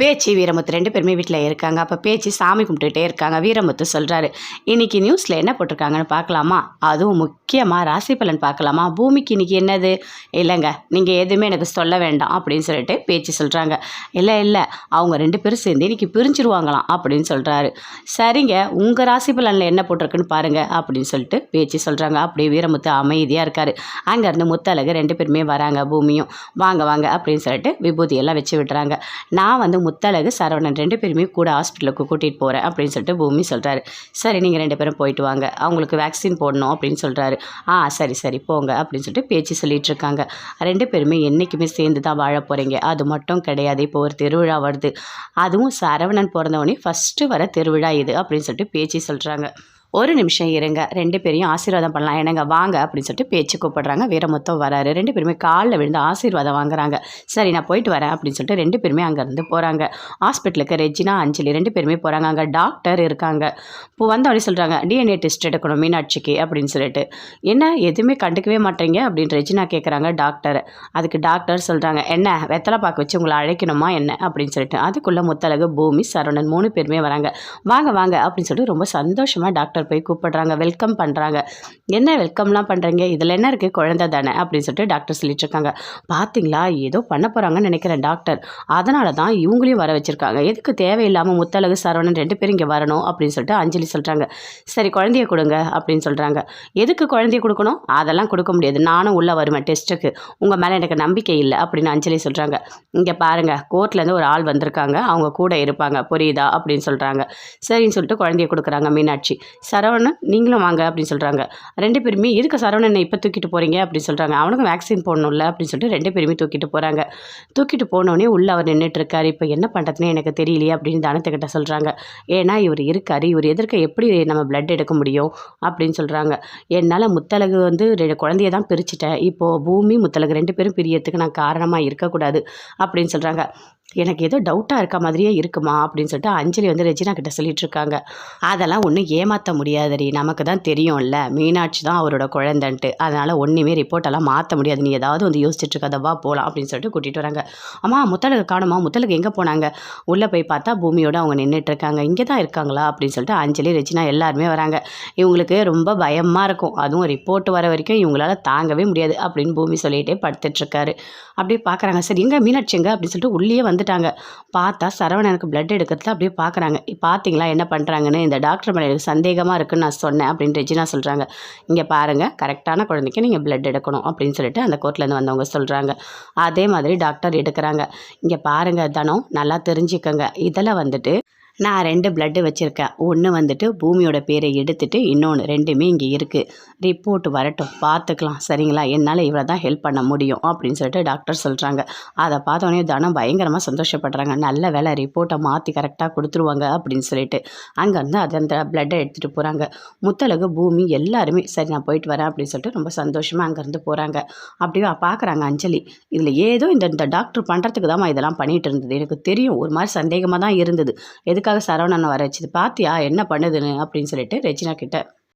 பேச்சு வீரமுத்து ரெண்டு பேருமே வீட்டில் இருக்காங்க. அப்போ பேச்சு சாமி கும்பிட்டுட்டே இருக்காங்க. வீரமுத்து சொல்கிறாரு இன்னைக்கு நியூஸில் என்ன போட்டிருக்காங்கன்னு பார்க்கலாமா? அதுவும் முக்கியமாக ராசி பலன் பார்க்கலாமா? பூமிக்கு இன்றைக்கி என்னது? இல்லைங்க நீங்கள் எதுவுமே எனக்கு சொல்ல வேண்டாம் அப்படின்னு சொல்லிட்டு பேச்சு சொல்கிறாங்க இல்லை இல்லை அவங்க ரெண்டு பேரும் சேர்ந்து இன்றைக்கி பிரிஞ்சிருவாங்களாம் அப்படின்னு சொல்கிறாரு சரிங்க உங்கள் ராசி பலனில் என்ன போட்டிருக்குன்னு பாருங்கள் அப்படின்னு சொல்லிட்டு பேச்சு சொல்கிறாங்க அப்படியே வீரமுத்து அமைதியாக இருக்கார். அங்கேருந்து முத்தழகு ரெண்டு பேருமே வராங்க பூமியும். வாங்க வாங்க அப்படின்னு சொல்லிட்டு விபூதியெல்லாம் வச்சு விட்டுறாங்க. நான் வந்து முத்தழகு சரவணன் ரெண்டு பேருமே கூட ஹாஸ்பிட்டலுக்கு கூட்டிகிட்டு போகிறேன் அப்படின்னு சொல்லிட்டு பூமி சொல்கிறாரு சரி நீங்கள் ரெண்டு பேரும் போயிட்டு வாங்க. அவங்களுக்கு வேக்சின் போடணும் அப்படின்னு சொல்கிறாரு ஆ சரி சரி போங்க அப்படின்னு சொல்லிட்டு பேச்சு சொல்லிட்டு இருக்காங்க. ரெண்டு பேருமே என்றைக்குமே சேர்ந்து தான் வாழ போகிறீங்க அது மட்டும் கிடையாது. இப்போ ஒரு திருவிழா வருது. அதுவும் சரவணன் பிறந்தவொடனே ஃபஸ்ட்டு வர திருவிழா இது அப்படின்னு சொல்லிட்டு பேச்சு சொல்கிறாங்க ஒரு நிமிஷம் இருங்க. ரெண்டு பேரையும் ஆசீர்வாதம் பண்ணலாம். என்னங்க வாங்க அப்படின்னு சொல்லிட்டு பேச்சு கூப்பிடுறாங்க. வீரமுத்தம் வராரு. ரெண்டு பேருமே காலில் விழுந்து ஆசீர்வாதம் வாங்குறாங்க. சரி நான் போயிட்டு வரேன் அப்படின்னு சொல்லிட்டு ரெண்டு பேருமே அங்கேருந்து போகிறாங்க ஹாஸ்பிட்டலுக்கு ரெஜினா அஞ்சலி ரெண்டு பேருமே போகிறாங்க அங்கே டாக்டர் இருக்காங்க. இப்போ வந்தவொடனே சொல்கிறாங்க டிஎன்ஏ டெஸ்ட் எடுக்கணும் மீனாட்சிக்கு அப்படின்னு சொல்லிட்டு. என்ன? எதுவுமே கண்டுக்கவே மாட்டேங்க? அப்படின்னு ரெஜினா கேட்குறாங்க டாக்டர். அதுக்கு டாக்டர் சொல்கிறாங்க என்ன? வெத்தலை பார்க்க வச்சு உங்களை அழைக்கணுமா? என்ன? அப்படின்னு சொல்லிட்டு. அதுக்குள்ளே முத்தலகு பூமி சரவணன் மூணு பேருமே வராங்க. வாங்க வாங்க அப்படின்னு சொல்லிட்டு ரொம்ப சந்தோஷமாக டாக்டர் போய் கூப்பிடுறாங்க வெல்கம் பண்ணுறாங்க என்ன வெல்கம்லாம் பண்ணுறீங்க இதில் என்ன இருக்குது குழந்தை தானே? அப்படின்னு சொல்லிட்டு டாக்டர் சொல்லிட்டு இருக்காங்க பார்த்தீங்களா ஏதோ பண்ண போகிறாங்கன்னு நினைக்கிறேன் டாக்டர். அதனால தான் இவங்களையும் வர வச்சுருக்காங்க. எதுக்கு தேவையில்லாமல் முத்தழகு சரவணன் ரெண்டு பேரும் இங்கே வரணும்? அப்படின்னு சொல்லிட்டு அஞ்சலி சொல்கிறாங்க சரி குழந்தைய கொடுங்க. அப்படின்னு சொல்கிறாங்க எதுக்கு குழந்தைய கொடுக்கணும்? அதெல்லாம் கொடுக்க முடியாது. நானும் உள்ளே வருவேன் டெஸ்ட்டுக்கு. உங்கள் மேலே எனக்கு நம்பிக்கை இல்லை. அப்படின்னு அஞ்சலி சொல்கிறாங்க இங்கே பாருங்கள் கோர்ட்லேருந்து ஒரு ஆள் வந்திருக்காங்க. அவங்க கூட இருப்பாங்க. புரியுதா? அப்படின்னு சொல்கிறாங்க சரின்னு சொல்லிட்டு குழந்தைய கொடுக்குறாங்க மீனாட்சி. சரவணன் நீங்களும் வாங்க அப்படின்னு சொல்கிறாங்க ரெண்டு பேருமே இருக்க சரவணனை இப்போ தூக்கிட்டு போகிறீங்க அப்படின்னு சொல்கிறாங்க அவனுக்கு வேக்சின் போடணும்ல அப்படின்னு சொல்லிட்டு ரெண்டு பேருமே தூக்கிட்டு போகிறாங்க தூக்கிட்டு போனோடனே உள்ளே அவர் நின்றுட்டு இருக்காரு இப்போ என்ன பண்ணுறதுன்னு எனக்கு தெரியலையே அப்படின்னு தானத்துக்கிட்ட சொல்கிறாங்க ஏன்னா இவர் இருக்காரு. இவர் எதிர்க்க எப்படி நம்ம பிளட் எடுக்க முடியும்? அப்படின்னு சொல்கிறாங்க என்னால் முத்தலகு வந்து ரெண்டு குழந்தைய தான் பிரிச்சுட்டேன். இப்போது பூமி முத்தலகு ரெண்டு பேரும் பிரியறதுக்கு நான் காரணமாக இருக்கக்கூடாது அப்படின்னு சொல்கிறாங்க எனக்கு ஏதோ டவுட்டாக இருக்க மாதிரியே இருக்குமா? அப்படின்னு சொல்லிட்டு அஞ்சலி வந்து ரெஜினா கிட்ட சொல்லிட்டு இருக்காங்க அதெல்லாம் ஒன்றும் ஏமாற்ற முடியாதுடி. நமக்கு தான் தெரியும்ல. மீனாட்சி தான் அவரோட குழந்தைன்ட்டு. அதனால் ஒன்றுமே ரிப்போர்ட்டெல்லாம் மாற்ற முடியாது. நீ ஏதாவது வந்து யோசிச்சுட்டு இருக்காத வா போகலாம் அப்படின்னு சொல்லிட்டு கூட்டிகிட்டு வராங்க. அம்மா முத்தலுக்கு காணுமா? முத்தலுக்கு எங்கே போனாங்க? உள்ளே போய் பார்த்தா பூமியோடு அவங்க நின்றுட்டு இருக்காங்க. இங்கே தான் இருக்காங்களா? அப்படின்னு சொல்லிட்டு அஞ்சலி ரச்சினா எல்லாருமே வராங்க. இவங்களுக்கு ரொம்ப பயமாக இருக்கும். அதுவும் ரிப்போர்ட் வர வரைக்கும் இவங்களால தாங்கவே முடியாது அப்படின்னு பூமி சொல்லிகிட்டே படுத்துட்ருக்காரு அப்படியே பார்க்குறாங்க சரி எங்கே மீனாட்சி எங்கே? அப்படின்னு சொல்லிட்டு உள்ளே வந்துட்டாங்க. பார்த்தா சரவணனுக்கு பிளட் எடுக்கிறதுல அப்படியே பார்க்குறாங்க பார்த்தீங்களா என்ன பண்ணுறாங்கன்னு இந்த டாக்டர் மேலே எனக்கு அதிகமாக இருக்குன்னு நான் சொன்னேன் அப்படின்னு ரெஜினா சொல்கிறாங்க இங்கே பாருங்கள் கரெக்டான குழந்தைக்கு நீங்கள் பிளட் எடுக்கணும் அப்படின்னு சொல்லிட்டு அந்த கோர்ட்லேருந்து வந்தவங்க சொல்கிறாங்க அதே மாதிரி டாக்டர் எடுக்கிறாங்க. இங்கே பாருங்கள் தனம் நல்லா தெரிஞ்சுக்கோங்க. இதில் வந்துட்டு நான் ரெண்டு பிளட்டு வச்சுருக்கேன். ஒன்று வந்துட்டு பூமியோட பேரை எடுத்துட்டு இன்னொன்று ரெண்டுமே இங்கே இருக்குது ரிப்போர்ட் வரட்டும். பார்த்துக்கலாம். சரிங்களா? என்னால் இவ்வளோ தான் ஹெல்ப் பண்ண முடியும் அப்படின்னு சொல்லிட்டு டாக்டர் சொல்கிறாங்க அதை பார்த்தோன்னே தனம் பயங்கரமாக சந்தோஷப்படுறாங்க. நல்ல வேலை ரிப்போர்ட்டை மாற்றி கரெக்டாக கொடுத்துருவாங்க அப்படின்னு சொல்லிட்டு. அங்கேருந்து அது அந்த பிளட்டை எடுத்துகிட்டு போகிறாங்க முத்தழகு பூமி எல்லாருமே சரி நான் போயிட்டு வரேன் அப்படின்னு சொல்லிட்டு ரொம்ப சந்தோஷமாக அங்கேருந்து போகிறாங்க அப்படியே பார்க்குறாங்க அஞ்சலி. இதில் ஏதோ இந்த இந்த டாக்டர் பண்ணுறதுக்கு தான் இதெல்லாம் பண்ணிகிட்டு இருந்தது. எனக்கு தெரியும். ஒரு மாதிரி சந்தேகமாக தான் இருந்தது எதுக்காக சரவணனை வர வச்சுது? பார்த்தியா என்ன பண்ணுதுன்னு? அப்படின்னு சொல்லிட்டு ரெஜினா கிட்ட